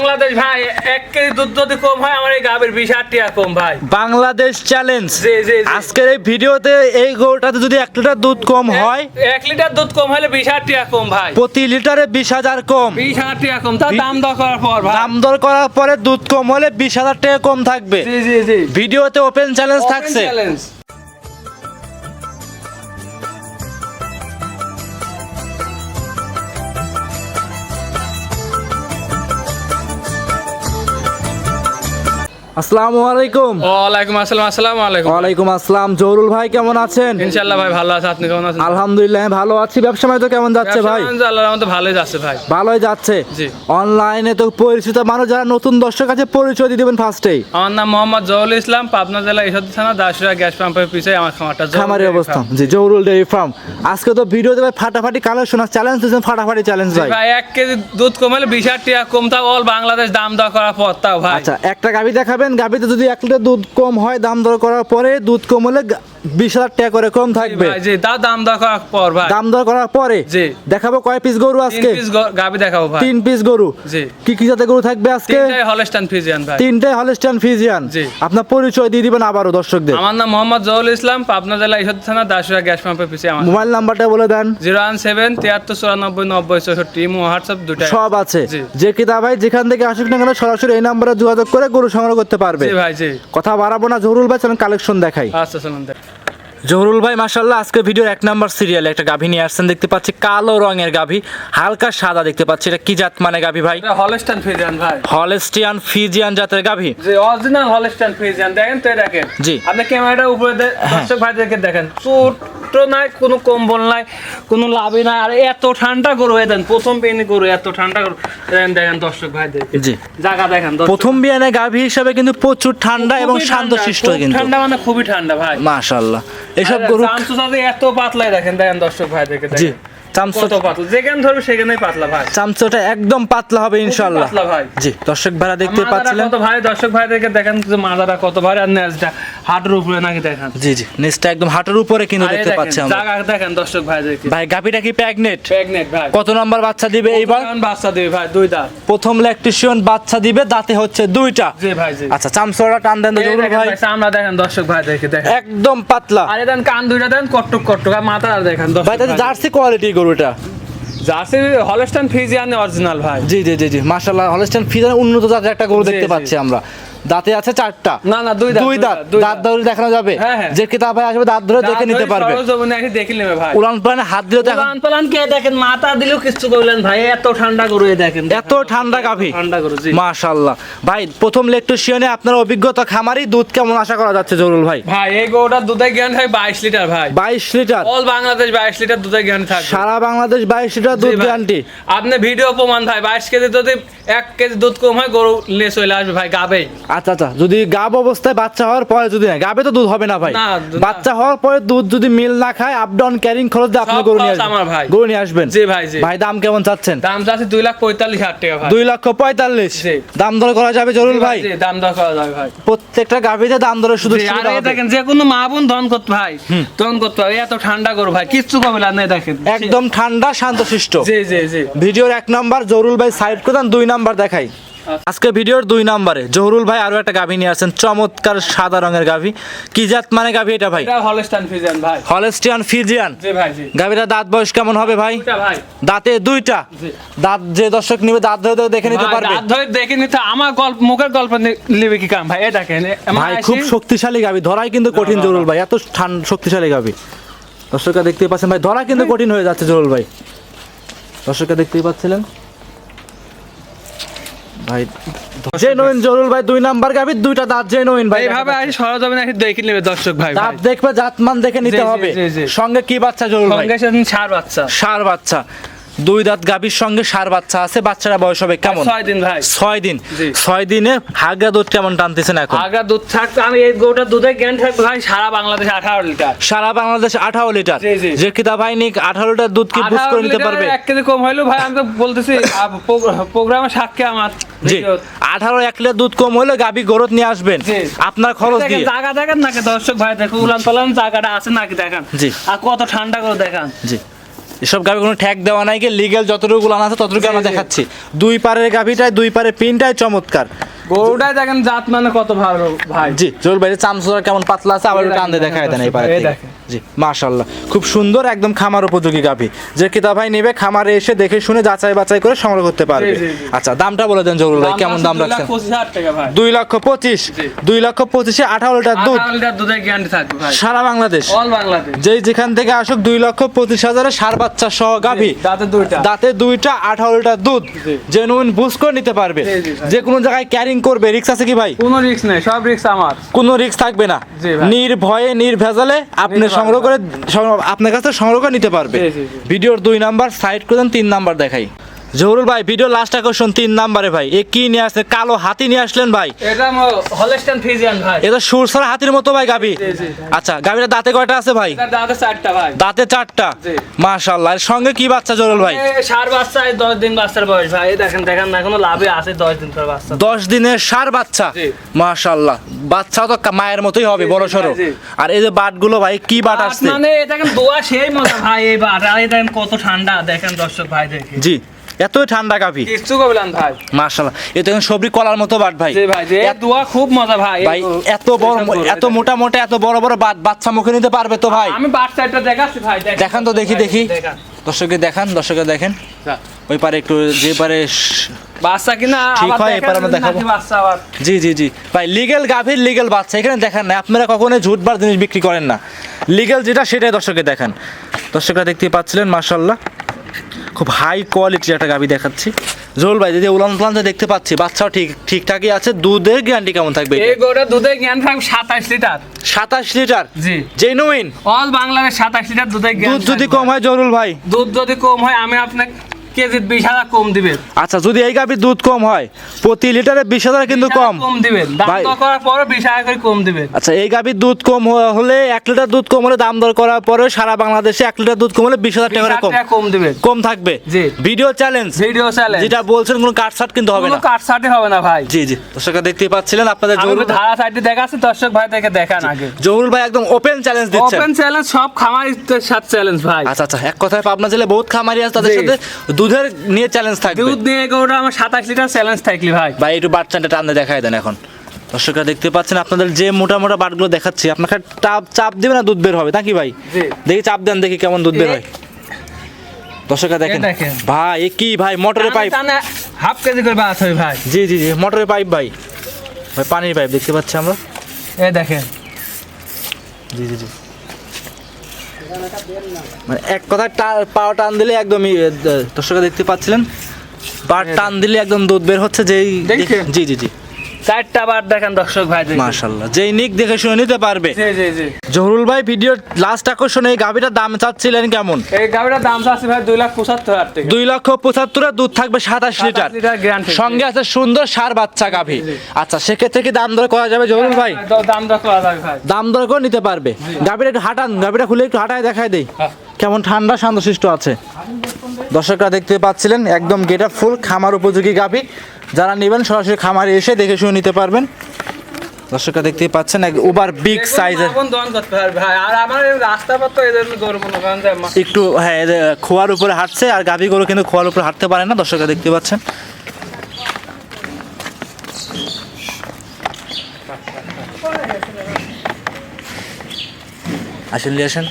বাংলাদেশ ভাই এক কেজি দুধ যদি কম হয় আমার এই গাভীর বিশ হাজার টাকা কম ভাই। বাংলাদেশ চ্যালেঞ্জ জি, জি, জি। আজকের এই ভিডিওতে এই গরুটাতে যদি এক লিটার দুধ কম হয় এক লিটার দুধ কম হলে বিশ হাজার টাকা কম ভাই। প্রতি লিটারে বিশ হাজার কম। বিশ হাজার টাকা কম। তার দাম দর করার পর ভাই। দাম দর করার পরে দুধ কম হলে বিশ হাজার টাকা কম থাকবে। জি জি জি। ভিডিওতে ওপেন চ্যালেঞ্জ থাকছে। চ্যালেঞ্জ আসসালামু আলাইকুম। ওয়ালাইকুম আসসালাম আসসালামু আলাইকুম। ওয়ালাইকুম আসসালাম। জহুরুল ভাই কেমন আছেন? ইনশাআল্লাহ ভাই ভালো আছে। আপনি কেমন আছেন? আলহামদুলিল্লাহ আমি ভালো আছি। ব্যবসা বাণিজ্য কেমন যাচ্ছে ভাই? আল্লাহর রহমতে ভালোই যাচ্ছে ভাই। ভালোই যাচ্ছে। জি। অনলাইনে তো পরিচিত মানুষ যারা নতুন দর্শক আছে পরিচয় দিয়ে দেবেন ফার্স্টেই আমার নাম মোহাম্মদ জহুল ইসলাম পাবনা জেলা ঈশ্বর থানা দাসুরা গ্যাস পাম্পের পিছিয়ে আমার খামারটা খামারের অবস্থান জি জহুরুল ডেয়ারি ফার্ম আজকে তো ভিডিওতে ভাই ফাটাফাটি কালেকশন চ্যালেঞ্জ দিয়েছেন ফাটাফাটি চ্যালেঞ্জ ভাই। ভাই এক কেজি দুধ কমালে বিশ হাজার টাকা কম তাও অল বাংলাদেশ দাম দর করার পর তাও ভাই। আচ্ছা একটা গাভি দেখাবেন গাভিতে যদি এক লিটার দুধ কম হয় দাম দর করার পরে দুধ কম হলে বিশ হাজার টাকা করে কম থাকবে। জি তাও দাম দর করার পর ভাই। দাম দর করার পরে জি। দেখাবো কয় পিস গরু আজকে? পিস গাবি দেখাবো ভাই। তিন পিস গরু। জি। কি কি জাতের গরু থাকবে আজকে? তিনটাই ভাই। তিনটাই জি। আপনার পরিচয় দিয়ে দিবেন দর্শকদের। আমার নাম মোহাম্মদ জহুল ইসলাম পাবনা জেলা থানা দাসুরা গ্যাস পাম্পের আমার। মোবাইল নাম্বারটা বলে দেন। জিরো ওয়ান সেভেন তিয়াত্তর চুরানব্বই নব্বই চৌষট্টি ইমো হোয়াটসঅ্যাপ দুটাই। সব আছে। যে কিতা ভাই যেখান থেকে আসুক না কেন সরাসরি এই নাম্বারে যোগাযোগ করে গরু সংগ্রহ করতে পারবে। জি ভাই জি। কথা বাড়াবো না জহুরুল ভাই চলেন কালেকশন দেখাই। আচ্ছা শুনুন দেখ। জহুরুল ভাই মাসাল্লাহ আজকে ভিডিওর এক নম্বর সিরিয়ালে একটা গাভী নিয়ে আসছেন দেখতে পাচ্ছি কালো রঙের গাভী হালকা সাদা দেখতে পাচ্ছি এটা কি জাত মানে গাভী ভাই? হলস্টান ফিজিয়ান ভাই। হলেস্টিয়ান ফিজিয়ান জাতের গাভী। যে অরিজিনাল হলস্টান ফিজিয়ান দেখেন তো এটাকে দেখেন। জি। আপনি ক্যামেরাটা উপরে দে- দর্শক ভাইদেরকে দেখেন। ছোট নাই কোনো কম্বল নাই কোনো লাভই নাই। আর এত ঠান্ডা গরু হয়ে দেন প্রথম পেনি গরু এত ঠান্ডা গরু। দেখেন দর্শক ভাইদেরকে জি। জায়গা দেখেন প্রথম বিয়ানে গাভী হিসাবে কিন্তু প্রচুর ঠান্ডা এবং শান্ত ঠান্ডা, শিষ্ট কিন্তু। ঠান্ডা মানে খুবই ঠান্ডা ভাই। মাশাল্লাহ এসব গরু এত পাতলাই দেখেন দেখেন দর্শক ভাইদেরকে জি ভাই। চামচোটা একদম পাতলা হবে ইনশাল্লাহ ভাই। জি দর্শক ভাড়া দেখতে পাচ্ছিলেন। কত ভাই দর্শক ভাইদেরকে দেখেন যে মাজাটা কত ভাই আর নেজটা হাটের উপরে নাকি দেখেন? জি জি। একদম হাঁটুর উপরে কিন্তু দেখতে পাচ্ছি আমরা। জায়গা দেখেন দর্শক ভাই গাভীটা কি প্রেগনেট প্রেগনেন্ট ভাই। কত নম্বর বাচ্চা দিবে এইবার? কোন বাচ্চা দিবে ভাই? দুই দাঁত। প্রথম ল্যাকটেশন বাচ্চা দিবে দাঁতে হচ্ছে দুইটা। জি ভাই জি। আচ্ছা টান দেন দেখেন ভাই। ভাই, দেখেন দর্শক ভাইদেরকে দেখেন। একদম পাতলা। আরে দেন কান দুইটা দেন কট্টক কট্টক। আর মাথা আর দেখেন ভাই জার্সি কোয়ালিটি গরুটা জার্সি হলস্টাইন ফ্রিজিয়ান অরিজিনাল ভাই। জি জি জি জি। মাশাআল্লাহ হলস্টাইন ফিজার উন্নত জাতের একটা গরু দেখতে পাচ্ছি আমরা। দাঁতে আছে চারটা। না না দুই দুই দাঁত। দাঁত ধরে দেখানো যাবে। হ্যাঁ, হ্যাঁ। যে কিতাব ভাই আসবে দাঁত ধরে দেখে নিতে পারবে। দেখে নেবে ভাই। উলান পালানে হাত দিলে তো এখন উলান পালান কে দেখেন? মাথা দিলেও কিছু করলেন ভাই। এত ঠান্ডা গরু এই দেখেন। এত ঠান্ডা গাভী। ঠান্ডা গরু জি। মাশাআল্লাহ ভাই প্রথম লেকটোশিয়ানে আপনার অভিজ্ঞতা খামারি দুধ কেমন আশা করা যাচ্ছে জরুল ভাই? ভাই এই গরুটার দুধের জ্ঞান থাকে বাইশ লিটার ভাই। বাইশ লিটার? অল বাংলাদেশ বাইশ লিটার দুধের জ্ঞান থাকে সারা বাংলাদেশ বাইশ লিটার দুধ গ্যারান্টি আপনি ভিডিও প্রমাণ ভাই বাইশ কেজি যদি এক কেজি দুধ কম হয় গরু নিয়ে চলে আসবে ভাই গাবে আচ্ছা আচ্ছা যদি গাব অবস্থায় বাচ্চা হওয়ার পরে যদি গাবে তো দুধ হবে না ভাই। বাচ্চা হওয়ার পরে দুধ যদি মিল না খায় আপ ডাউন ক্যারিং খরচ দিয়ে আপনি গরু নিয়ে আসবেন। আমার ভাই। গরু নিয়ে আসবেন? জি ভাই, জি। ভাই দাম কেমন চাচ্ছেন? দাম চাচ্ছে দুই লাখ পঁয়তাল্লিশ হাজার টাকা ভাই। দুই লক্ষ পঁয়তাল্লিশ। দাম দর করা যাবে জরুল ভাই দাম দর করা যাবে ভাই। প্রত্যেকটা গাভিতে দাম দরে শুধু। দেখেন যে কোনো মা বোন ধন করতে ভাই ধন করতে হবে এত ঠান্ডা করো ভাই কিচ্ছু কমে না নেই দেখেন। একদম ঠান্ডা শান্তশিষ্ট। জি জি জি। ভিডিওর এক নাম্বার জরুল ভাই সাইড করে দুই নাম্বার দেখাই। আজকে ভিডিওর দুই নাম্বারে জহুরুল ভাই আরও একটা গাভী নিয়ে আসছেন চমৎকার সাদা রঙের গাভী। কি জাত মানে গাভী এটা ভাই? এটা হলস্টাইন ফিজিয়ান ভাই। Holstein Friesian. জি ভাই জি। গাভীটা দাঁত বয়স কেমন হবে ভাই? এটা ভাই। দাঁতে দুইটা। দাঁত যে দর্শক নিবে দাঁত ধরে দেখে নিতে পারবে। দাঁত ধরে দেখে নিতে আমার গল্প মুখের গল্প নি- লিবে কি কাম ভাই? এই দেখেন ভাই খুব শক্তিশালী গাভী ধরাই কিন্তু কঠিন না, জরুল ভাই এত ঠান্ডা শক্তিশালী গাভী। দর্শকরা দেখতে পাচ্ছেন ভাই ধরা কিন্তু কঠিন হয়ে যাচ্ছে জরুল ভাই। দর্শকরা দেখতেই পাচ্ছিলেন। ভাই জেনুইন নইন জরুল ভাই দুই নাম্বার গাবি দুইটা দাঁত জেনুইন নইন ভাই। এইভাবে আসি সরজমিনে আসি দেখে নেবে দর্শক ভাই দাঁত দেখবে জাতমান দেখে নিতে হবে। সঙ্গে কি বাচ্চা জরুল ভাই? সঙ্গে সার বাচ্চা। সার বাচ্চা। দুই দাঁত গাভীর সঙ্গে সার বাচ্চা আছে বাচ্চারা বয়স হবে কেমন? ছয় দিন ভাই। ছয় দিন। ছয় দিনে হাগা দুধ কেমন টানতেছেন এখন? আগা দুধ থাকতো আমি এই গরুটার দুধের জ্ঞান থাকবে ভাই সারা বাংলাদেশে আঠারো লিটার। সারা বাংলাদেশ আঠারো লিটার। যে কিতা ভাই নিক আঠারো লিটার দুধ কি বুঝ করে নিতে পারবে? এক কেজি কম হইল ভাই আমি তো বলতেছি প্রোগ্রামে সাক্ষী আমার। জি। আঠারো এক লিটার দুধ কম হলে গাভী গরত নিয়ে আসবেন। আপনার খরচ দিয়ে। জায়গা দেখেন নাকি দর্শক ভাই দেখো উলান পালান জায়গাটা আছে নাকি দেখান। জি। আর কত ঠান্ডা করে দেখান। জি। এসব গাভি কোনো ঠ্যাক দেওয়া নাই কি লিগেল যতটুকু গুলো আছে ততটুকু আমরা। দেখাচ্ছি দুই পারের গাভিটাই দুই পারের পিনটাই চমৎকার গরুটাই দেখেন জাত মানে কত ভালো ভাই জি জোর বাইরে চামচুরা কেমন পাতলা আছে আবার টান দিয়ে দেন এই পারে দেখেন। জি মাশাল্লাহ খুব সুন্দর একদম খামার উপযোগী গাভি। যে কিতা ভাই নেবে খামারে এসে দেখে শুনে যাচাই বাছাই করে সংগ্রহ করতে পারবে। আচ্ছা দামটা বলে দেন জরুল ভাই কেমন দাম রাখছেন? দুই লক্ষ পঁচিশ। দুই লক্ষ পঁচিশে আঠারো লিটার দুধ। সারা বাংলাদেশ। যেই যেখান থেকে আসুক দুই লক্ষ পঁচিশ হাজারে সার বাচ্চা সহ গাভি। দাঁতে দুইটা। আঠারো লিটার দুধ। জেনুইন বুঝ করে নিতে পারবে। যে কোনো জায়গায় ক্যারিং করবে। রিক্স আছে কি ভাই? কোনো রিস্ক নেই সব রিস্ক আমার। কোনো রিক্স থাকবে না। নির্ভয়ে নির্ভেজালে আপনি সংগ্রহ করে সংগ্রহ- আপনার কাছে সংগ্রহ করে নিতে পারবে। ভিডিওর দুই নাম্বার সাইড করে দেন তিন নাম্বার দেখাই জহুরুল ভাই ভিডিও লাস্ট আকর্ষণ তিন নাম্বারে ভাই। এ কি নিয়ে আসছে? কালো হাতি নিয়ে আসলেন ভাই। এটা হলেস্টান ফিজিয়ান ভাই। এটা সুরসার হাতির মতো ভাই গাবি। আচ্ছা গাবিটা দাঁতে কয়টা আছে ভাই? দাঁতে চারটা ভাই। দাঁতে চারটা? জি। মাশাল্লাহ এর সঙ্গে কি বাচ্চা জরুল ভাই? সার বাচ্চা এই দশ দিন বাচ্চার বয়স ভাই। দেখেন দেখেন না এখনও লাভে আছে দশ দিন পর বাচ্চা। দশ দিনের সার বাচ্চা? জি। মাশাল্লাহ বাচ্চা তো মায়ের মতোই হবে বড় সড়ো আর এই যে বাটগুলো ভাই কি বাট আসছে? মানে এই দেখেন দোয়া সেই মজা ভাই এই বাট। আর দেখেন কত ঠান্ডা দেখেন দর্শক ভাই দেখে জি। এতই ঠান্ডা গাভি কিচ্ছু করবেন ভাই। মাশাল্লাহ। এ তো এখন সবরি কলার মতো বাট ভাই। জি ভাই এত- দোয়া খুব মজা ভাই ভাই এত বড় এত মোটা মোটা এত বড় বড় বাট বাচ্চা মুখে নিতে পারবে তো ভাই। আমি বাট সাইডটা দেখাচ্ছি ভাই দেখান। তো দেখি দেখি। দেখান। দর্শকে দেখান দর্শকে দেখেন। ওই পারে একটু যে পারে বাচ্চা কিনা ঠিক হয়, এবার আমরা দেখাবো। জি জি জি। ভাই লিগেল গাভীর লিগেল বাচ্চা এখানে দেখান না। আপনারা কখনো ঝুটবার জিনিস বিক্রি করেন না। লিগেল যেটা সেটাই দর্শকে দেখান। দর্শকরা দেখতে পাচ্ছিলেন মাশাল্লাহ। খুব হাই কোয়ালিটির একটা গাভী দেখাচ্ছি। জোল ভাই যদি উলান উলান দেখতে পাচ্ছি বাচ্চাও ঠিক ঠিকঠাকই আছে দুধের গ্যারান্টি কেমন থাকবে এই গরুর দুধের গ্যারান্টি থাকবে সাতাশ লিটার। সাতাশ লিটার? জি। জেনুইন অল বাংলাদেশ সাতাশ লিটার দুধের গ্যারান্টি দুধ যদি কম হয় জরুল ভাই? দুধ যদি কম হয় আমি আপনাকে কেজি বিশ হাজার কম দিবেন। আচ্ছা যদি এই গাভীর দুধ কম হয় প্রতি লিটারে বিশ হাজার কিন্তু কম। কম দিবেন। দাম দর করার পরও বিশ হাজার করে কম দিবেন। আচ্ছা এই গাভীর দুধ কম হলে এক লিটার দুধ কম হলে দাম দর করার পরে সারা বাংলাদেশে এক লিটার দুধ কম হলে বিশ হাজার টাকা কম। কম দিবেন। কম থাকবে। জি। ভিডিও চ্যালেঞ্জ ভিডিও চ্যালেঞ্জ যেটা বলছেন কোনো কাট সাট কিন্তু হবে না। কাট সাটে হবে না ভাই। জি জি। দর্শকরা দেখতেই পাচ্ছিলেন আপনাদের জহুরুল ধারা সাইডে দেখাচ্ছি দর্শক ভাই দেখে দেখান আগে। জহুরুল ভাই একদম ওপেন চ্যালেঞ্জ দিচ্ছেন। ওপেন চ্যালেঞ্জ সব খামারিদের সাথে চ্যালেঞ্জ ভাই। আচ্ছা আচ্ছা এক কথায় পাবনা জেলে বহুত খামারি আছে তাদের। সাথে দুধের নিয়ে চ্যালেঞ্জ থাকবে। দুধ নিয়ে গরুটা আমার সাতাশ লিটার চ্যালেঞ্জ থাকলি ভাই। ভাই একটু বাচ্চাটা টানতে দেখাই দেন এখন। দর্শকরা দেখতে পাচ্ছেন আপনাদের যে মোটা মোটা বাটগুলো দেখাচ্ছি আপনাকে চাপ চাপ দিবে না দুধ বের হবে নাকি ভাই? জি। দেখি চাপ দেন দেখি কেমন দুধ বের হয়। দর্শকরা দেখেন। ভাই এ কি ভাই মোটরের পাইপ হাফ কেজি করে বাস হয় ভাই। জি জি জি মোটরের পাইপ ভাই। ভাই পানির পাইপ দেখতে পাচ্ছি আমরা। এই দেখেন। জি জি জি। মানে এক কথায় পা টান দিলে একদমই দর্শকরা দেখতে পাচ্ছিলেন। পা টান দিলে একদম দুধ বের হচ্ছে যেই জি জি জি। চারটা বার দেখেন দর্শক ভাই দেখে। মাশাল্লাহ যেই নিক দেখে শুনে নিতে পারবে। জি জি জি। জহুরুল ভাই ভিডিওর লাস্ট আকর্ষণে এই গাভিটার দাম চাচ্ছিলেন কেমন? এই গাড়িটার দাম চাচ্ছি ভাই দুই লাখ পঁচাত্তর হাজার টাকা দুই লক্ষ পঁচাত্তরের দুধ থাকবে সাতাশ লিটার। লিটার সঙ্গে আছে সুন্দর সার বাচ্চা গাভি। আচ্ছা সেক্ষেত্রে কি দাম দর করা যাবে জহুরুল ভাই? দাম দর করা যাবে ভাই। দাম দর করে নিতে পারবে। গাভিটা একটু হাঁটান গাভিটা খুলে একটু হাঁটায় দেখায় দেই। হ্যাঁ। কেমন ঠান্ডা শান্তশিষ্ট আছে। দর্শকরা দেখতে পাচ্ছিলেন একদম গেট ফুল খামার উপযোগী গাভি। যারা নেবেন সরাসরি খামারে এসে দেখে শুনে নিতে পারবেন। দর্শকরা দেখতে পাচ্ছেন এক ওভার বিগ সাইজের একটু হ্যাঁ খোয়ার উপরে হাঁটছে আর গাভি গরু কিন্তু খোয়ার উপরে হাঁটতে পারে না দর্শকরা দেখতে পাচ্ছেন। আসেন আসেন।